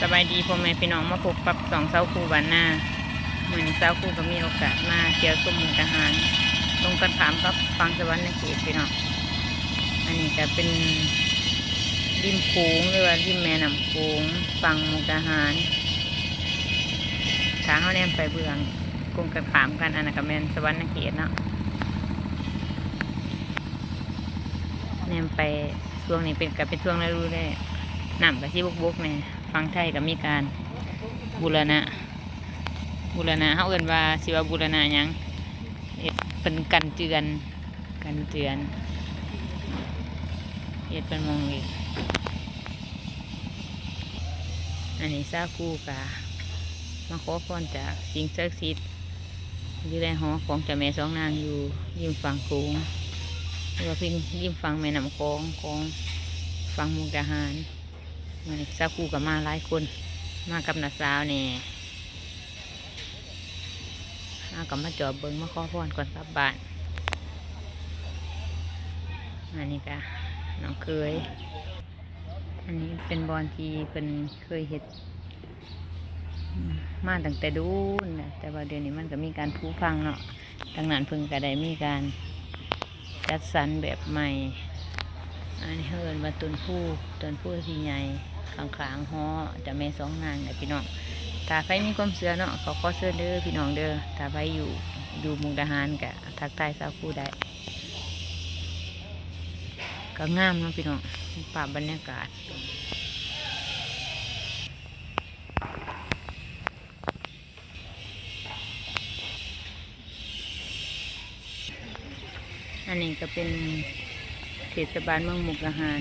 สบายดีพ่อแม่พี่น้องมาพบกับสองเสาคูบ้านหน้าเหมือนเสาคูก็มีโอกาสมาเที่ยวชมมุกทหารตรงกันถามกับฟังสวรรค์ในเขตพี่น้องอันนี้จะเป็นริมโขงหรือว่าริมแม่น้ำโขงฟังมุกทหารทางเขาแนมไปเบืองกงกันถามกันอันนั้นกับแมนสวรรค์ในเขตเนาะแนมไปช่วงนี้เป็นกับเป็นช่วงฤดูแล้น้ำกับที่บกบกๆแน่ ฟังไทยก็มีการบูรณะบูรณะเขาเอินว่าสิว่าบูรณะยังเป็นกันเจือนกันเจือนเฮ็ดเป็นมองอีกอันนี้ซาคูกะมาขอพรจากสิ่งศักดิ์สิทธิ์อยู่ในหอของจ้าแม่สองนางอยู่ริมฝั่งโขงหรือว่าพิงริมฝั่งแม่น้ำโขงของฝั่งมุกดาหาร มันซาคูกับมาหลายคน มากับนาสาวเนี่ยมากับมาจอบเบิงมาขอพรก่อนกลับบ้านอันนี้ก็น้องเคย อันนี้เป็นบอลที่เป็นเคยเห็ด มาตั้งแต่ดูนะแต่ว่าเดี๋ยวนี้มันก็มีการพูพังเนาะดังนั้นเพิ่งก็ได้มีการจัดสรรแบบใหม่ อันนี้เฮินมาต้นผู้ต้นผู้ที่ใหญ่ขางขางฮอจะแม่สองนางเนี่ยพี่น้องถ้าใครมีความเสือเนาะเขาขอเสื้อเด้อพี่น้องเด้อถ้าใครอยู่อยู่มุกดาหารกะทักทายสาวคู่ได้ก็งามเนาะพี่น้องป่าบรรยากาศอันนี้ก็เป็น เทศบาลเมืองมุกดาหาร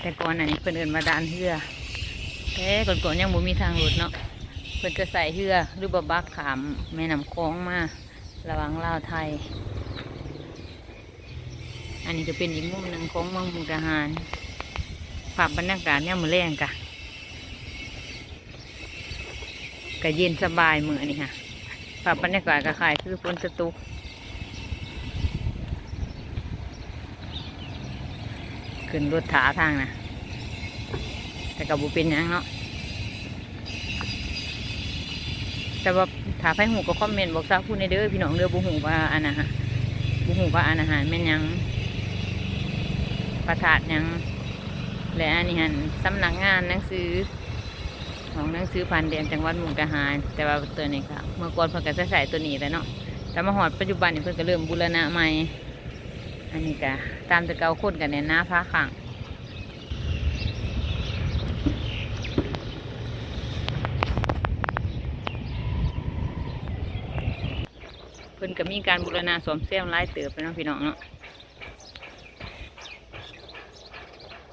แต่ก่อนอันนี้เพิ่นเอินมาดานเฮือแต่ก่อนๆยังบ่มีทางรถเนาะเพิ่นจะใส่เฮือหรือบ่บักขามแม่น้ำคลองมาระว่างลาวไทย อันนี้ก็เป็นอีกมุมหนึ่งของเมืองมุกดาหารภาพบรรยากาศเนี่ยมือแรงกะก็เย็นสบายเหมือนี่ค่ะภาพบรรยากาศก็คล้ายคือฝนจะตก ขึ้นรถถาทางนะแต่กับบุเป็นยังเนาะแต่ว่าถาไฟหูก็คอมเมนต์บอกซาพูดในเด้อพี่น้องเด้อบุหูว่าอันนะฮะบุหูว่าอันอาหารแม่นยังประถาดยังและอันนี้หันสำนักงานหนังสือ ของหนังสือพันเดียนจังหวัดมุกดาหาร แต่ว่าตัวนี้ค่ะเมื่อก่อนเพิ่นก็ใส่ตัวนี้แหล้วเนาะแต่มาหอดปัจจุบันนี่เพิ่นก็เริ่มบูรณะใหม่ อันนี้ก็ตามต่เก่าคนกันเนี่ยหน้าผ้าขังเพิ่นก็มีการบูรณะสวมเสี้ยมหลายเติบไปเนาะพี่น้องเนาะ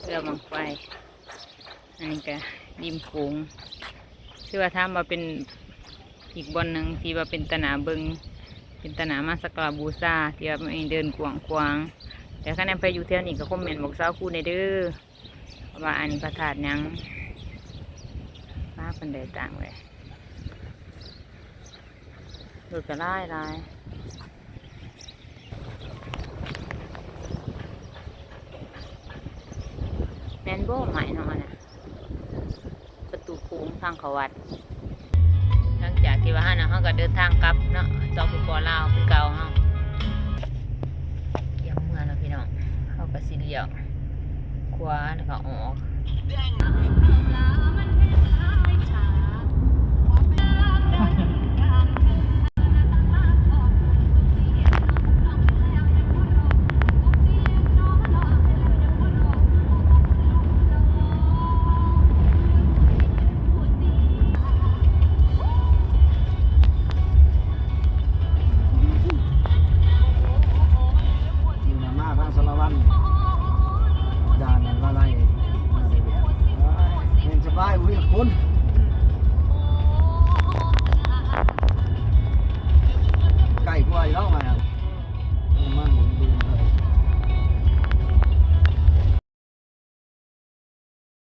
เรือบังไฟอันนี้ก็ริมโขงชื่อว่าถ้ามาเป็นอีกบอนหนึ่งที่ว่าเป็นตนาเบิง เป็นตนามาสกกาบูชาที่ว่าไม่เดินกวางกวางแต่ข้าในไปอยู่เที่ยวนี้ก็คอมเมนต์บอกสาวคู่ในเด้อว่าอันนี้พระธาตุยังฟ้าเป็นเดต่างเลยดูกระไล่ลายแมนโบ้ใหม่นาะนะประตูโค้งทางเขาวัด ที่ว่าฮานะเขาก็เดินทางกลับเนาะจอมปอลาวคือเก่าเขาเยี่ยมเมื่อแล้วพี่น้องเขาก็สิเลียวขวาแล้วก็ออก นู้นไก่กล้วยเล่ามา